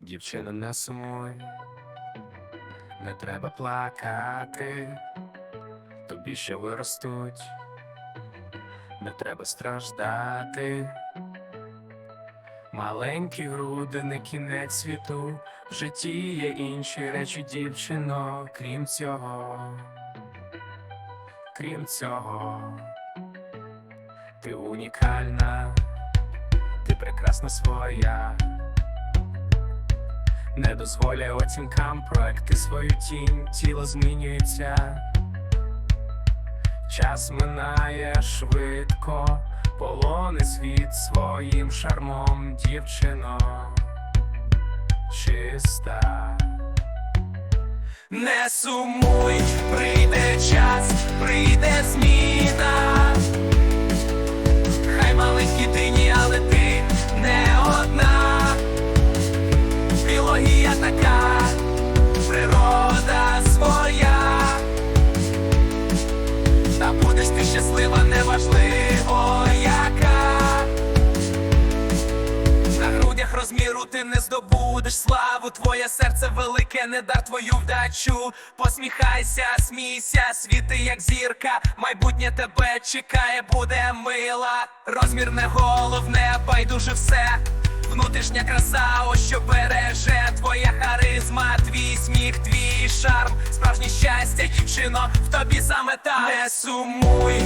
Дівчина, не сумуй, не треба плакати, тобі ще виростуть, не треба страждати. Маленькі груди, не кінець світу, в житті є інші речі, дівчино, крім цього, крім цього, ти унікальна, ти прекрасна своя. Не дозволяй оцінкам проекти свою тінь, тіло змінюється. Час минає швидко, полоне світ своїм шармом, дівчино чиста. Не сумуй, прийде час, прийде зміна. Така, природа своя. Та будеш ти щаслива, неважливо яка. На грудях розміру ти не здобудеш славу, твоє серце велике, не дар твою вдачу. Посміхайся, смійся, світи, як зірка. Майбутнє тебе чекає, буде мила. Розмір не головне, байдуже все. Внутрішня краса, ось що береже твоя харизма, твій сміх, твій шарм, справжнє щастя, дівчино, в тобі саме так Не сумуй,